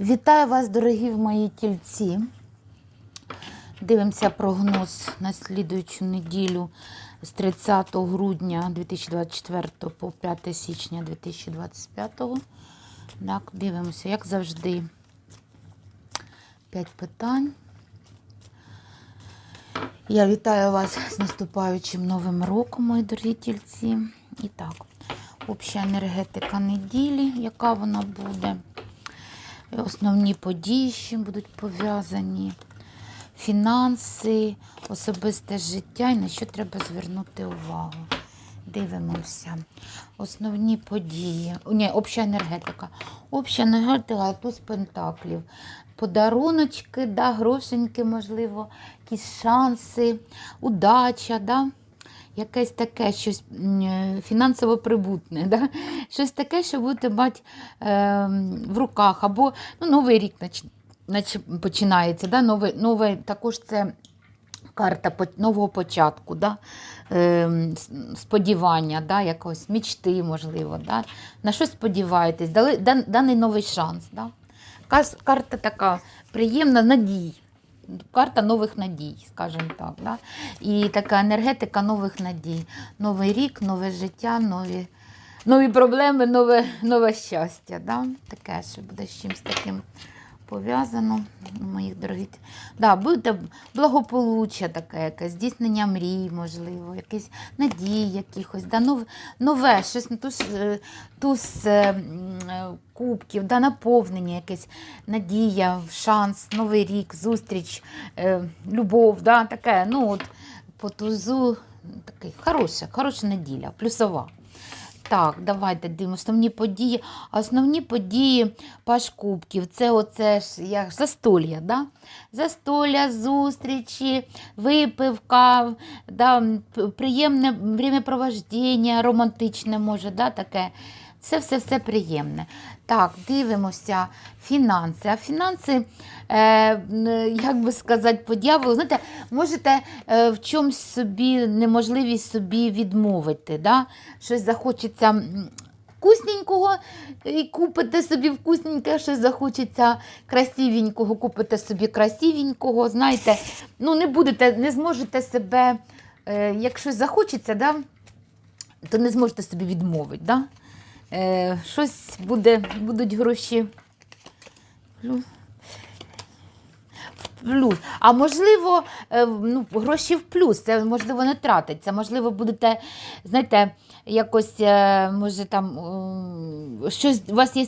Вітаю вас, дорогі мої тільці. Дивимося прогноз на слідуючу неділю з 30 грудня 2024 по 5 січня 2025. Так, дивимося, як завжди. П'ять питань. Я вітаю вас з наступаючим новим роком, мої дорогі тільці. І так, обща енергетика неділі, яка вона буде. Основні події, з чим будуть пов'язані, фінанси, особисте життя і на що треба звернути увагу. Дивимося. Основні події. Ні, обща енергетика. Обща енергетика туз пентаклів. Подаруночки, да, грошеньки, можливо, якісь шанси, удача. Да? Якесь таке щось е, фінансово прибутне, да? щось таке, що будете мати е, в руках, або ну, Новий рік починається. Да? Новий, новий, також це карта нового початку, да? е, сподівання, да? якогось мічти, можливо. Да? На що сподіваєтесь? Дали, дан, даний новий шанс. Да? Карта така приємна, надій. Карта нових надій, скажімо так. Да? І така енергетика нових надій. Новий рік, нове життя, нові, нові проблеми, нове, нове щастя. Да? Таке, що буде з чимось таким пов'язано, моїх дорогі. Да, буде благополуччя таке, якесь, здійснення мрій, можливо, якісь надії якихось, да, нов, нове, щось туз, е, туз е, е, кубків, да, наповнення, якесь надія, шанс, новий рік, зустріч, любов, да, таке, ну от по тузу такий хороша, хороша неділя, плюсова. Так, давайте дивимо. Основні події. Основні події Паш Кубків. Це оце ж як застолья, да? Застолья, зустрічі, випивка, да, приємне времяпровождення, романтичне може, да, таке. Це все-все приємне. Так, дивимося. Фінанси. А фінанси, е, як би сказати, по дьяволу, знаєте, можете е, в чомусь собі, неможливість собі відмовити. Да? Щось захочеться вкусненького і купите собі вкусненьке, щось захочеться красивенького, купите собі красивенького. Знаєте, ну не будете, не зможете себе, е, як щось захочеться, да? то не зможете собі відмовити. Да? Е, щось буде, будуть гроші. Плюс. А можливо, е, ну, гроші в плюс. Це можливо не тратиться. Можливо, будете, знаєте, якось, е, може там щось у вас є